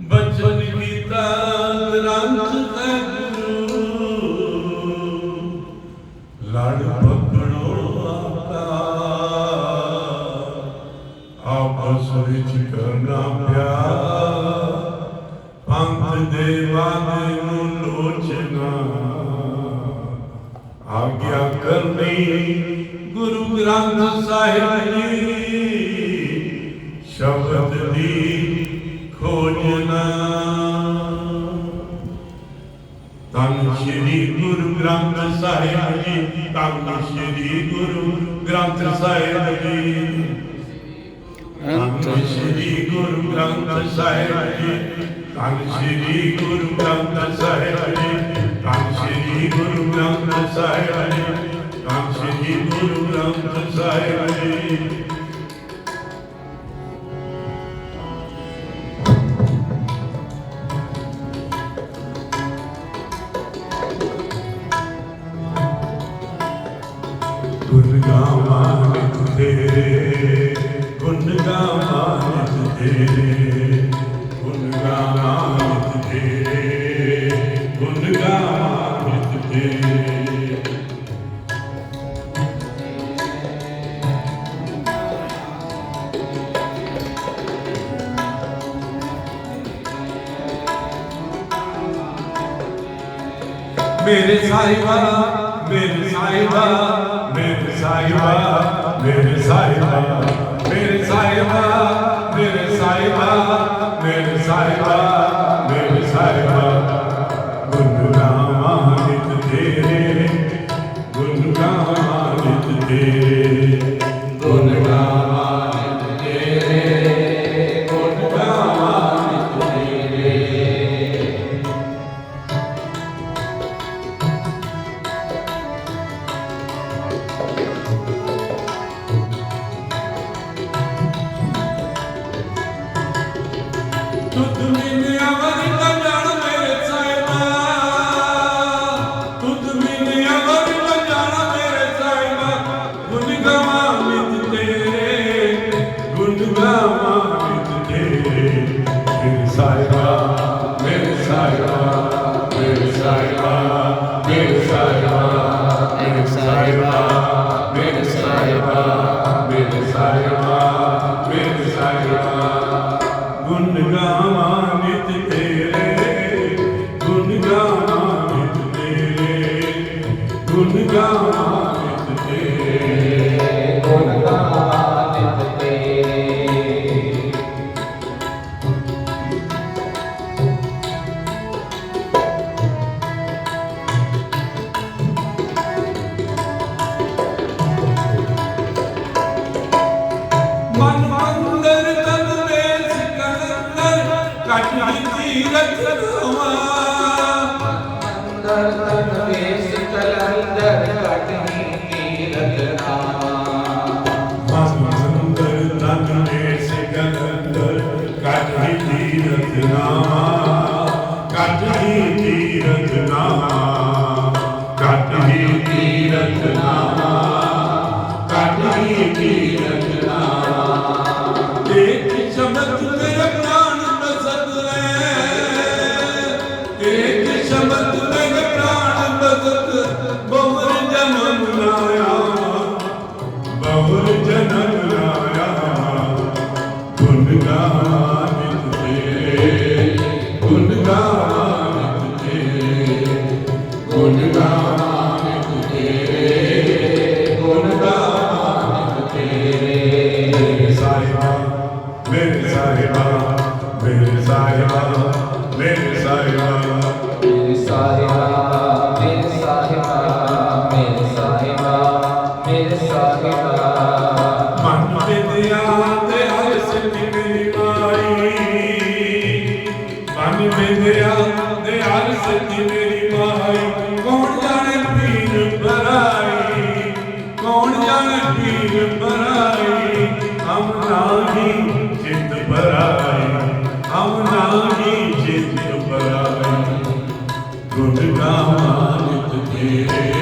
ਬਚਨ ਕੀਤਾ ਗ੍ਰੰਥ ਹੈ ਗੁਰੂ ਲੜ ਪਕੜੋ ਆਪਾ ਆਪਸ ਵਿੱਚ ਕਰਨਾ ਪਿਆਰ। ਪੰਥ ਦੇ ਨੂੰ ਲੋਚਨਾ। ਆਗਿਆ ਕਰਨੀ ਗੁਰੂ ਗ੍ਰੰਥ ਸਾਹਿਬ ਜੀ। ਸ਼ਬਦ ਦੀ ਖੋਜਨਾ ਤਨ ਸ਼੍ਰੀ ਗੁਰੂ ਗ੍ਰੰਥ ਸਾਹਿਬ ਜੀ ਤਨ ਸ਼੍ਰੀ ਗੁਰੂ ਗ੍ਰੰਥ ਸਾਹਿਬ ਜੀ ਤਨ ਸ਼੍ਰੀ ਗੁਰੂ ਗ੍ਰੰਥ ਸਾਹਿਬ ਜੀ ਤਨ ਸ਼੍ਰੀ ਗੁਰੂ ਗ੍ਰੰਥ ਸਾਹਿਬ ਜੀ ਤਨ ਸ਼੍ਰੀ ਗੁਰੂ ਗ੍ਰੰਥ ਸਾਹਿਬ ਜੀ ਤਨ ਸ਼੍ਰੀ ਗੁਰੂ ਗ੍ਰੰਥ ਸਾਹਿਬ ਜੀ ਤੇਰੇ ਗੁਣ ਗਾਵਾਂ ਤੇਰੇ ਗੁਣ ਗਾਵਾਂ ਤੇਰੇ ਮੇਰੇ ਸਾਹਿਬਾ ਮੇਰੇ ਸਾਹਿਬਾ ਮੇਰੇ ਸਾਹਿਬਾ ਮੇਰੇ ਸਾਹਿਬਾ ਮੇਰੇ ਸਾਹਿਬਾ ਸਾਹਿਬਾ ਮੇਰੇ ਸਾਹਿਬਾ ਕੱਟ ਦਿੱਤੀ ਰਖਵਾ ਅੰਦਰ ਹੀ ਤੀਰਥ ਨਾਮਾ ਕੱਟ ਹੀ ਤੀਰਥ ਨਾਮਾ ਕੱਟ ਹੀ ਤੀਰਥ Mirza Imam, Mirza Imam, Mirza Imam. day.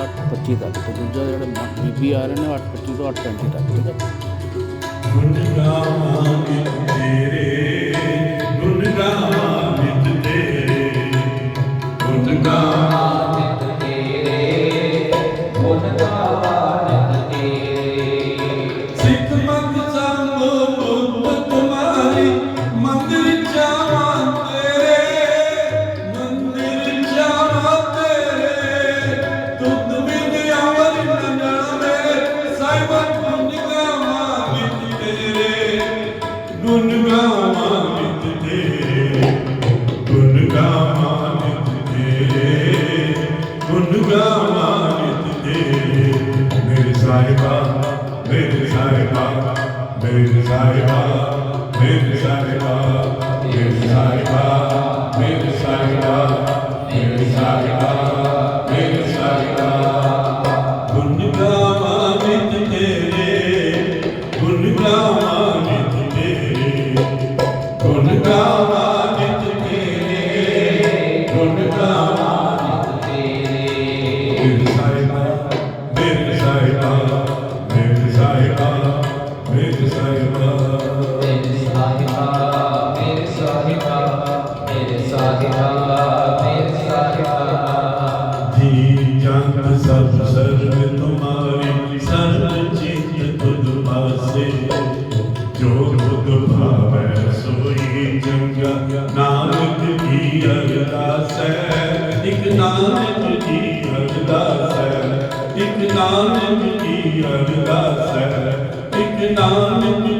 8:25 ਤੱਕ ਤੇ। ਦੂਜਾ ਜਿਹੜਾ ਬੀਬੀ ਆ ਰਹੇ ਨੇ 8:25 ਤੋਂ 8:35 ਤੱਕ। ਠੀਕ ਹੈ। ਗੁਰੂ ਨਾਮ ਸਭ ਸਰਬ ਤੁਮਾਰੀ ਸਰਬ ਚਿਤ ਤੁਧ ਪਾਸੇ ਜੋ ਤੁਧ ਭਾਵੈ ਸੋਈ ਜੰਗਾ ਨਾਨਕ ਕੀ ਅਰਦਾਸੈ? ਇਕ ਨਾਨਕ ਕੀ ਅਰਦਾਸੈ? ਇਕ ਨਾਨਕ ਕੀ ਅਰਦਾਸੈ? ਇਕ ਨਾਨਕ